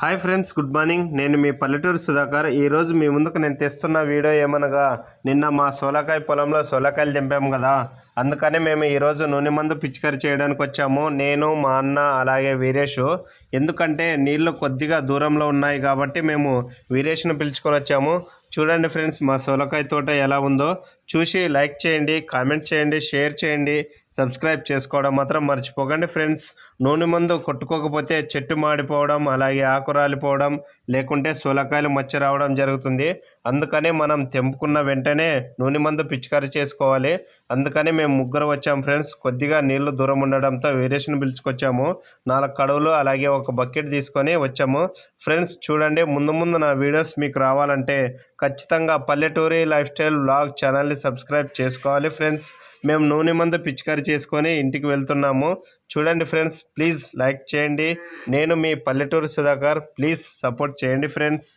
Hi friends good morning. నేను మీ పల్లెటూరు సుధాకర్. ఈరోజు మీ ముందుకు నేను తెస్తున్న వీడియో ఏమనగా నిన్న మా సోలకాయ పొలంలో సోలకాయలు దింపాము కదా. అందుకనే మేము ఈరోజు నూనె మందు పిచికారి చేయడానికి వచ్చాము. నేను మా అన్న అలాగే వీరేష్. ఎందుకంటే నీళ్ళు కొద్దిగా దూరంలో ఉన్నాయి కాబట్టి మేము వీరేష్ను పిలుచుకొని వచ్చాము. చూడండి ఫ్రెండ్స్ మా సోలకాయ తోట ఎలా ఉందో. చూసి లైక్ చేయండి కామెంట్ చేయండి షేర్ చేయండి సబ్స్క్రైబ్ చేసుకోవడం మాత్రం మర్చిపోకండి ఫ్రెండ్స్. నూనె మందు కొట్టుకోకపోతే చెట్టు మాడిపోవడం అలాగే ఆకు రాలిపోవడం లేకుంటే సోలకాయలు మచ్చ రావడం జరుగుతుంది. అందుకనే మనం తెంపుకున్న వెంటనే నూనె మందు పిచికారి చేసుకోవాలి. అందుకని మేము ముగ్గురు వచ్చాము ఫ్రెండ్స్. కొద్దిగా నీళ్ళు దూరం ఉండడంతో వేరియేషన్ పిలుచుకొచ్చాము. నాలుగు కడువులు అలాగే ఒక బకెట్ తీసుకొని వచ్చాము. ఫ్రెండ్స్ చూడండి ముందు ముందు నా వీడియోస్ మీకు రావాలంటే ఖచ్చితంగా పల్లెటూరి లైఫ్ స్టైల్ బ్లాగ్ ఛానల్ని సబ్స్క్రైబ్ చేసుకోవాలి ఫ్రెండ్స్. మేము నూనె మందు పిచికారి చేసుకొని ఇంటికి వెళ్తున్నాము. చూడండి ఫ్రెండ్స్ ప్లీజ్ లైక్ చేయండి. నేను మీ పల్లెటూరు సుధాకర్ ప్లీజ్ సపోర్ట్ చేయండి ఫ్రెండ్స్.